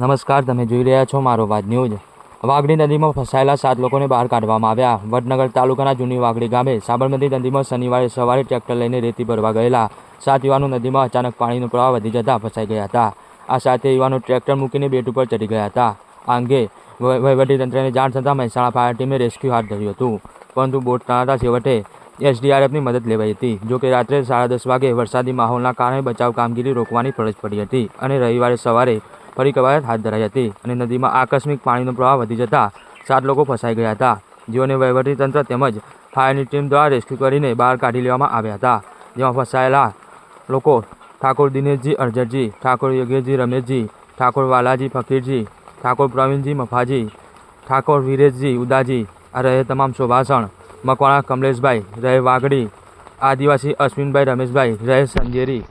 નમસ્કાર, તમે જોઈ રહ્યા છો મારો વાત ન્યૂઝ. વાઘડી નદીમાં ફસાયેલા સાત લોકોને બહાર કાઢવામાં આવ્યા. વડનગર તાલુકાના જૂની વાઘડી ગામે સાબરમતી નદીમાં શનિવારે સવારે ટ્રેક્ટર લઈને રેતી ભરવા ગયેલા સાત યુવાનો નદીમાં અચાનક પાણીનો પ્રવાહ વધી જતા ફસાઈ ગયા હતા. આ સાથે યુવાનો ટ્રેક્ટર મૂકીને બેટ ઉપર ચડી ગયા હતા. આ અંગે વહ- વહીવટીતંત્રને જાણ થતાં મહેસાણા ફાયર ટીમે રેસ્ક્યુ હાથ ધર્યું હતું. પરંતુ બોટ તણાતા છેવટે એસડીઆરએફની મદદ લેવાઈ હતી. જોકે રાત્રે સાડા દસ વાગે વરસાદી માહોલના કારણે બચાવ કામગીરી રોકવાની ફરજ પડી હતી અને રવિવારે સવારે ફરી કવાયત હાથ ધરાઈ હતી અને નદીમાં આકસ્મિક પાણીનો પ્રવાહ વધી જતા સાત લોકો ફસાઈ ગયા હતા. જેઓને વહીવટીતંત્ર તેમજ ફાયરની ટીમ દ્વારા રેસ્ક્યુ કરીને બહાર કાઢી લેવામાં આવ્યા હતા. જેમાં ફસાયેલા લોકો ઠાકોર દિનેશજી અરજરજી ઠાકોર યોગેશજી રમેશજી, ઠાકોર વાલાજી ફકીરજી, ઠાકોર પ્રવીણજી મફાજી, ઠાકોર વિરેશજી ઉદાજી, આ રહે તમામ શોભાસણ, મકવાણા કમલેશભાઈ, રહે વાગડી આદિવાસી અશ્વિનભાઈ રમેશભાઈ, રહે સંજેરી.